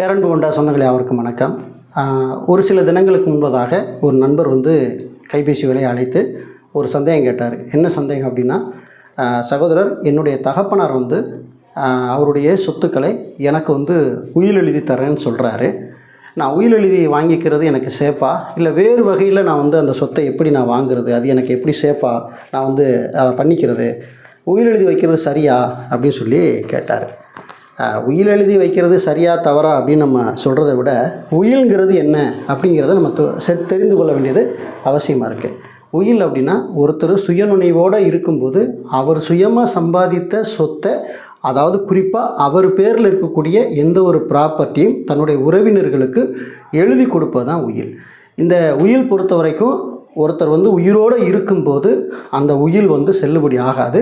பேரன்பு கொண்ட சொந்தங்களே அவருக்கும் வணக்கம். ஒரு சில தினங்களுக்கு முன்பதாக ஒரு நண்பர் வந்து கைபேசி விலையை அழைத்து ஒரு சந்தேகம் கேட்டார். என்ன சந்தேகம் அப்படின்னா சகோதரர் என்னுடைய தகப்பனார் வந்து அவருடைய சொத்துக்களை எனக்கு வந்து உயில் எழுதி தரேன்னு சொல்கிறாரு நான் உயில் எழுதி வாங்கிக்கிறது எனக்கு சேஃபா இல்லை வேறு வகையில் நான் வந்து அந்த சொத்தை எப்படி நான் வாங்குறது? அது எனக்கு எப்படி சேஃபா நான் வந்து அதை பண்ணிக்கிறது? உயில் எழுதி வைக்கிறது சரியா? அப்படின்னு சொல்லி கேட்டார். உயில் எழுதி வைக்கிறது சரியா தவறா அப்படின்னு நம்ம சொல்கிறத விட உயில்ங்கிறது என்ன அப்படிங்கிறத நம்ம தெரிந்து கொள்ள வேண்டியது அவசியமாக இருக்குது உயில் அப்படின்னா ஒருத்தர் சுயநுணைவோடு இருக்கும்போது அவர் சுயமாக சம்பாதித்த சொத்தை அதாவது குறிப்பாக அவர் பேரில் இருக்கக்கூடிய எந்த ஒரு ப்ராப்பர்ட்டியும் தன்னுடைய உறவினர்களுக்கு எழுதி கொடுப்பது தான் உயில். இந்த உயில் பொறுத்த வரைக்கும் ஒருத்தர் வந்து உயிரோடு இருக்கும்போது அந்த உயில் வந்து செல்லுபடி ஆகாது.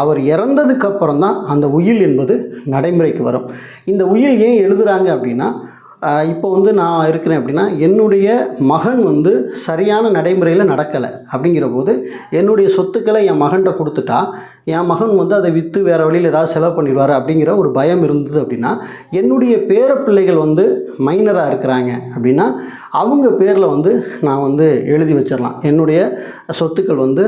அவர் இறந்ததுக்கு அப்புறம் தான் அந்த உயில் என்பது நடைமுறைக்கு வரும். இந்த உயில் ஏன் எழுதுகிறாங்க அப்படின்னா இப்போ வந்து நான் இருக்கிறேன் அப்படின்னா என்னுடைய மகன் வந்து சரியான நடைமுறையில் நடக்கலை அப்படிங்கிற போது என்னுடைய சொத்துக்களை என் மகன்கிட்ட கொடுத்துட்டா என் மகன் வந்து அதை விற்று வேறு வழியில் ஏதாவது செலவு பண்ணிடுவார் அப்படிங்கிற ஒரு பயம் இருந்தது அப்படின்னா என்னுடைய பேர பிள்ளைகள் வந்து மைனராக இருக்கிறாங்க அப்படின்னா அவங்க பேரில் வந்து நான் வந்து எழுதி வச்சிடலாம். என்னுடைய சொத்துக்கள் வந்து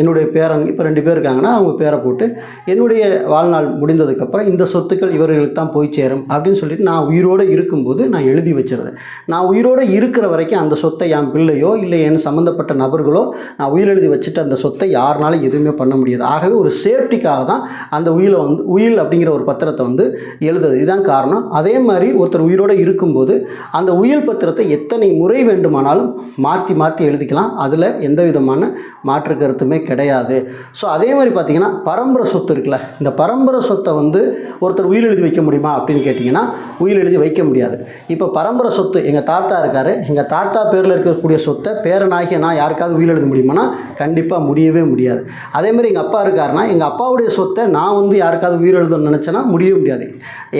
என்னுடைய பேரன் இப்போ ரெண்டு பேர் இருக்காங்கன்னா அவங்க பேரை போட்டு என்னுடைய வாழ்நாள் முடிந்ததுக்கப்புறம் இந்த சொத்துக்கள் இவர்களுக்கு தான் போய் சேரும் அப்படின்னு சொல்லிட்டு நான் உயிரோடு இருக்கும்போது நான் எழுதி வச்சிருந்தேன் நான் உயிரோடு இருக்கிற வரைக்கும் அந்த சொத்தை என் பிள்ளையோ இல்லை என் சம்மந்தப்பட்ட நபர்களோ நான் உயிரெழுதி வச்சுட்டு அந்த சொத்தை யாருனாலும் எதுவுமே பண்ண முடியாது. ஆகவே ஒரு சேஃப்டிக்காக தான் அந்த உயிலை வந்து உயில் அப்படிங்கிற ஒரு பத்திரத்தை வந்து எழுதுது. இதுதான் காரணம். அதே மாதிரி ஒருத்தர் உயிரோடு இருக்கும்போது அந்த உயில் பத்திரத்தை எத்தனை முறை வேண்டுமானாலும் மாற்றி மாற்றி எழுதிக்கலாம். அதில் எந்த விதமான மாற்று கருத்துமே கிடையாது. ஸோ அதே மாதிரி பார்த்தீங்கன்னா பரம்பரை சொத்து இருக்குல்ல இந்த பரம்பரை சொத்தை வந்து ஒருத்தர் உயிர் எழுதி வைக்க முடியுமா அப்படின்னு கேட்டிங்கன்னா உயிர் எழுதி வைக்க முடியாது. இப்போ பரம்பரை சொத்து எங்கள் தாத்தா இருக்கார் எங்கள் தாத்தா பேரில் இருக்கக்கூடிய சொத்தை பேரனாகிய நான் யாருக்காவது உயிர் எழுத முடியுமானா கண்டிப்பாக முடியவே முடியாது. அதே மாதிரி எங்கள் அப்பா இருக்காருன்னா எங்கள் அப்பாவுடைய சொத்தை நான் வந்து யாருக்காவது உயிர் எழுதணும்னு நினச்சேன்னா முடிய முடியாது.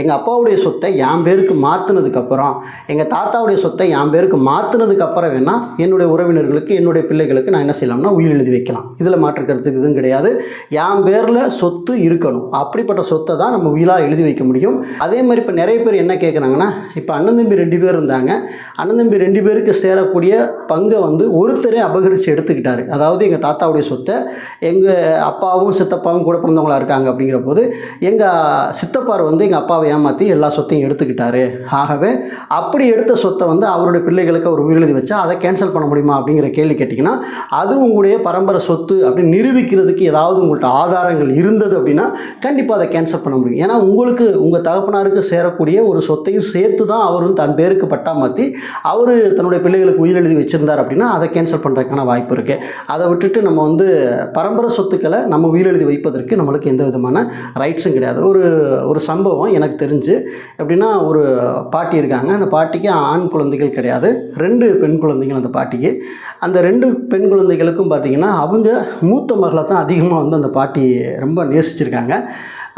எங்கள் அப்பாவுடைய சொத்தை என் பேருக்கு மாற்றினதுக்கப்புறம் எங்கள் தாத்தாவுடைய சொத்தை என் பேருக்கு மாற்றினதுக்கப்புறம் வேணால் என்னுடைய உறவினர்களுக்கு என்னுடைய பிள்ளைகளுக்கு நான் என்ன செய்யலாம்னா உயிர் எழுதி வைக்கலாம். இதில் மாற்று கருத்துக்கு எதுவும் கிடையாது. என் பேரில் சொத்து இருக்கணும். அப்படிப்பட்ட சொத்தை தான் நம்ம உயிலாக எழுதி வைக்க முடியும். அதே மாதிரி இப்போ நிறைய பேர் என்ன கேட்குறாங்கன்னா இப்போ அண்ணன் தம்பி ரெண்டு பேர் இருந்தாங்க. அண்ணன் தம்பி ரெண்டு பேருக்கு சேரக்கூடிய பங்கை வந்து ஒருத்தரே அபகரித்து எடுத்துக்கிட்டாரு. அதாவது எங்கள் தாத்தாவுடைய சொத்தை எங்கள் அப்பாவும் சித்தப்பாவும் கூட பிறந்தவங்களா இருக்காங்க அப்படிங்கிற போது எங்கள் சித்தப்பார் வந்து எங்கள் அப்பாவை ஏமாற்றி எல்லா சொத்தையும் எடுத்துக்கிட்டாரு. ஆகவே அப்படி எடுத்த சொத்தை வந்து அவருடைய பிள்ளைகளுக்கு அவர் உயிரெழுதி வச்சா அதை கேன்சல் பண்ண முடியுமா அப்படிங்கிற கேள்வி கேட்டிங்கன்னா அது உங்களுடைய பரம்பரை சொத்து அப்படின்னு நிரூபிக்கிறதுக்கு ஏதாவது உங்கள்கிட்ட ஆதாரங்கள் இருந்தது அப்படின்னா கண்டிப்பாக அதை கேன்சல் பண்ண முடியும். ஏன்னா உங்களுக்கு உங்கள் தகப்பனாருக்கு சேரக்கூடிய ஒரு சொத்தையும் சேர்த்து தான் அவரும் தன் பேருக்கு பட்டா மாற்றி அவர் தன்னுடைய பிள்ளைகளுக்கு உயிர் எழுதி வச்சிருந்தார் அப்படின்னா அதை கேன்சல் பண்ணுறதுக்கான வாய்ப்பு இருக்குது அதை விட்டுட்டு நம்ம வந்து பரம்பரை சொத்துக்களை நம்ம உயிர் எழுதி வைப்பதற்கு நம்மளுக்கு எந்த விதமான ரைட்ஸும் கிடையாது. ஒரு ஒரு சம்பவம் எனக்கு தெரிஞ்சு எப்படின்னா ஒரு பாட்டி இருக்காங்க. அந்த பாட்டிக்கு ஆண் குழந்தைகள் கிடையாது. ரெண்டு பெண் குழந்தைகள் அந்த பாட்டிக்கு. அந்த ரெண்டு பெண் குழந்தைகளுக்கும் பார்த்திங்கன்னா அவங்க மூத்த மகளை தான் அதிகமாக வந்து அந்த பாட்டி ரொம்ப நேசிச்சிருக்காங்க.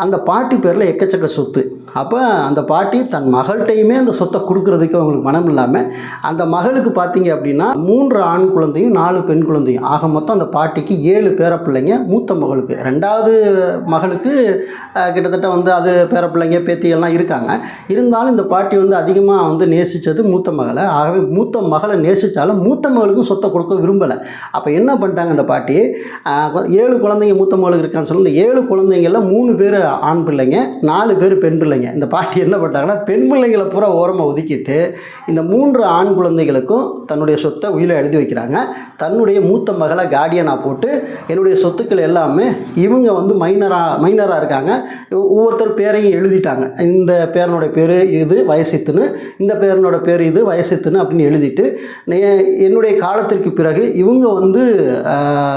அந்த பாட்டி பேரில் எக்கச்சக்க சொத்து. அப்போ அந்த பாட்டி தன் மகள்கிட்டையுமே அந்த சொத்தை கொடுக்கறதுக்கு அவங்களுக்கு மனம் இல்லாமல் அந்த மகளுக்கு பார்த்தீங்க அப்படின்னா மூன்று ஆண் குழந்தையும் நாலு பெண் குழந்தையும். ஆக மொத்தம் அந்த பாட்டிக்கு ஏழு பேரப்பிள்ளைங்க மூத்த மகளுக்கு. ரெண்டாவது மகளுக்கு கிட்டத்தட்ட வந்து அது பேரப்பிள்ளைங்க பேத்திகள்லாம் இருக்காங்க. இருந்தாலும் இந்த பாட்டி வந்து அதிகமாக வந்து நேசித்தது மூத்த மகளை. ஆகவே மூத்த மகளை நேசித்தாலும் மூத்த மகளுக்கும் சொத்தை கொடுக்க விரும்பலை. அப்போ என்ன பண்ணிட்டாங்க அந்த பாட்டி? ஏழு குழந்தைங்க மூத்த மகளுக்கு இருக்கான்னு சொல்லி இந்த ஏழு குழந்தைங்களில் மூணு பேர் ஆண் பிள்ளைங்க நாலு பேர் பெண் பிள்ளைங்க. இந்த பாட்டி என்ன பண்ணுறாங்கன்னா பெண் பிள்ளைங்களை பூரா ஓரமாக ஒதுக்கிட்டு இந்த மூன்று ஆண் குழந்தைகளுக்கும் தன்னுடைய சொத்தை உயிரை எழுதி வைக்கிறாங்க. தன்னுடைய மூத்த மகளை கார்டியனாக போட்டு என்னுடைய சொத்துக்கள் எல்லாமே இவங்க வந்து மைனராக மைனராக இருக்காங்க. ஒவ்வொருத்தர் பேரையும் எழுதிட்டாங்க. இந்த பேரனோட பேர் இது வயசித்துன்னு இந்த பேரனோட பேர் இது வயசித்துன்னு அப்படின்னு எழுதிட்டு நே- என்னுடைய காலத்திற்கு பிறகு இவங்க வந்து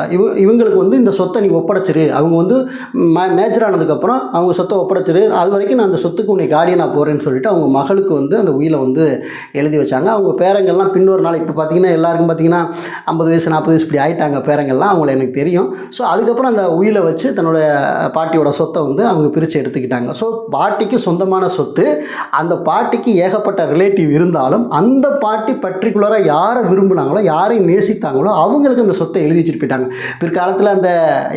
இவ இவங்களுக்கு வந்து இந்த சொத்தை நீ ஒப்படைச்சிரு. அவங்க வந்து மே மேஜர் ஆனதுக்கப்புறம் அவங்க சொத்தை ஒப்படைச்சிரு. அது வரைக்கும் நான் அந்த சொத்துக்கு உன்னை கார்டியனாக போகிறேன்னு சொல்லிட்டு அவங்க மகளுக்கு வந்து அந்த உயிலை வந்து எழுதி வச்சாங்க. அவங்க பேரங்கள்லாம் பின்னொரு நாள் இப்போ பார்த்தீங்கன்னா எல்லாருக்கும் பார்த்தீங்கன்னா ஐம்பது வயசு நாற்பது வயசு இப்படி ஆயிட்டாங்க பேரங்கள்லாம். அவங்கள எனக்கு தெரியும். ஸோ அதுக்கப்புறம் அந்த உயிலை வச்சு தன்னோட பாட்டியோட சொத்தை வந்து அவங்க பிரித்து எடுத்துக்கிட்டாங்க. ஸோ பாட்டிக்கு சொந்தமான சொத்து. அந்த பாட்டிக்கு ஏகப்பட்ட ரிலேட்டிவ் இருந்தாலும் அந்த பாட்டி பர்டிகுலராக யாரை விரும்புனாங்களோ யாரை நேசித்தாங்களோ அவங்களுக்கு அந்த சொத்தை எழுதி வச்சுட்டு போயிட்டாங்க. பிற்காலத்தில் அந்த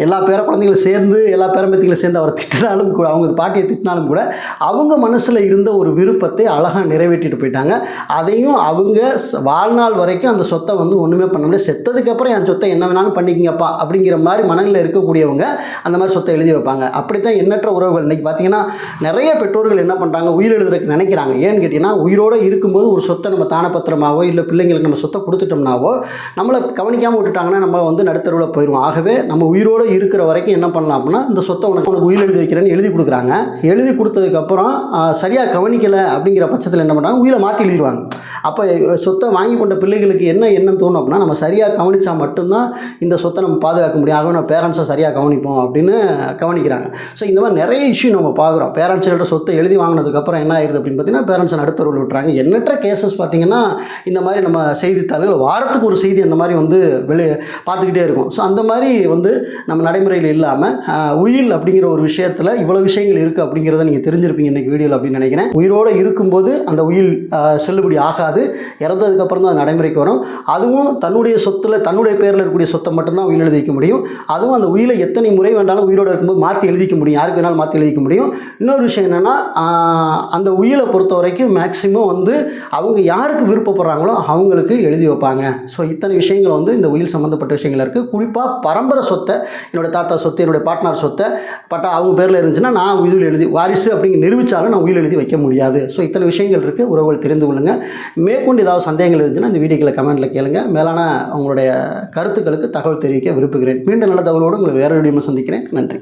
எல்லா பேர குழந்தைங்களும் சேர்ந்து எல்லா பேரம்பத்திகளும் சேர்ந்து அவரை திட்டுறாங்க. திட்டினாலும் கூட அவங்க பாட்டியை திட்டினாலும் கூட அவங்க மனசில் இருந்த ஒரு விருப்பத்தை அழகாக நிறைவேற்றிட்டு போயிட்டாங்க. அதையும் அவங்க வாழ்நாள் வரைக்கும் அந்த சொத்தை வந்து ஒன்றுமே பண்ண முடியாது செத்ததுக்கப்புறம் என் சொத்தை என்ன வேணாலும் பண்ணிக்கிங்கப்பா அப்படிங்கிற மாதிரி மனநிலை இருக்கக்கூடியவங்க அந்த மாதிரி சொத்தை எழுதி வைப்பாங்க. அப்படித்தான் எண்ணற்ற உறவுகள். இன்றைக்கி பார்த்தீங்கன்னா நிறைய பெற்றோர்கள் என்ன பண்ணுறாங்க உயிர் எழுதுறதுக்கு நினைக்கிறாங்க. ஏன்னு கேட்டிங்கன்னா உயிரோடு இருக்கும்போது ஒரு சொத்தை நம்ம தானப்பத்திரமாவோ இல்லை பிள்ளைங்களுக்கு நம்ம சொத்தை கொடுத்துட்டோம்னாவோ நம்மளை கவனிக்காமல் விட்டுட்டாங்கன்னா நம்ம வந்து நடுத்தருவில் போயிடுவோம் ஆகவே நம்ம உயிரோடு இருக்கிற வரைக்கும் என்ன பண்ணலாம் அப்படின்னா இந்த சொத்தை உனக்கு உனக்கு உயிர் எழுதி வைக்கிறேன்னு எழுதி கொடுக்குறாங்க. எழுதி கொடுத்ததுக்கப்புறம் சரியாக கவனிக்கலை அப்படிங்கிற பட்சத்தில் என்ன பண்ணுறாங்க உயிரை மாற்றி எழுதிடுவாங்க அப்போ சொத்தை வாங்கி கொண்ட பிள்ளைகளுக்கு என்ன எண்ணம் தோணும் அப்படின்னா நம்ம சரியாக கவனித்தா மட்டும்தான் இந்த சொத்தை நம்ம பாதுகாக்க முடியும். ஆகவே நம்ம பேரண்ட்ஸை சரியாக கவனிப்போம் அப்படின்னு கவனிக்கிறாங்க. ஸோ இந்த மாதிரி நிறைய இஷ்யூ நம்ம பார்க்குறோம். பேரண்ட்ஸ்கிட்ட சொத்தை எழுதி வாங்கினதுக்கப்புறம் என்ன ஆயிருது அப்படின்னு பார்த்தீங்கன்னா பேரண்ட்ஸை நடுத்தருவில் விட்டுறாங்க. எண்ணற்ற கேசஸ் பார்த்தீங்கன்னா இந்த மாதிரி நம்ம செய்தித்தாள்கள் வாரத்துக்கு ஒரு செய்தி அந்த மாதிரி வந்து வெளி பார்த்துக்கிட்டே இருக்கும். ஸோ அந்த மாதிரி வந்து நம்ம நடைமுறையில் இல்லாமல் உயில் அப்படிங்கிற ஒரு விஷயத்தில் இவ்வளோ விஷயங்கள் இருக்குது அப்படிங்கிறத நீங்கள் தெரிஞ்சிருப்பீங்க இன்றைக்கி வீடியோவில் அப்படின்னு நினைக்கிறேன். உயிரோடு இருக்கும்போது அந்த உயில் செல்லுபடி செல்லுபடி ஆகாது. இறந்ததுக்கப்புறம் தான் அது நடைமுறைக்கு வரும். அதுவும் தன்னுடைய சொத்தில் தன்னுடைய பேரில் இருக்கக்கூடிய சொத்தை மட்டும்தான் உயில் எழுதிக்க முடியும். அதுவும் அந்த உயிலை எத்தனை முறை வேண்டாலும் உயிரோடு இருக்கும்போது மாற்றி எழுதிக்க முடியும். யாருக்கு வேணாலும் மாற்றி எழுதிக்க முடியும். இன்னொரு விஷயம் என்னென்னா அந்த உயிலை பொறுத்த வரைக்கும் மேக்ஸிமம் வந்து அவங்க யாருக்கு விருப்பப்படுறாங்களோ அவங்களுக்கு எழுதி வைப்பாங்க. ஸோ இத்தனை விஷயங்கள் வந்து இந்த உயில் சம்மந்தப்பட்ட விஷயங்கள் இருக்குது குறிப்பாக பரம்பரை சொத்தை என்னோடய தாத்தா சொத்து என்னுடைய பாட்னர் சொத்தை பட்டா அவங்க பேரில் இருந்துச்சுன்னா நான் உயில் எழுதி வாரிசு அப்படிங்கிற நிரூபித்தாலும் நான் உயில் எழுதி வைக்க முடியாது. ஸோ இத்தனை விஷயங்கள் இருக்குது உறவுகள் தெரிந்து கொள்ளுங்கள் மேற்கொண்டு ஏதாவது சந்தேகங்கள் இருந்துச்சுன்னா இந்த வீடியோக்களை கமெண்ட்டில் கேளுங்க. மேலான உங்களுடைய கருத்துக்களுக்கு தகவல் தெரிவிக்க விரும்புகிறேன். மீண்டும் நல்ல தகவலோடு உங்களை வேறு வீடியோ சந்திக்கிறேன். நன்றி.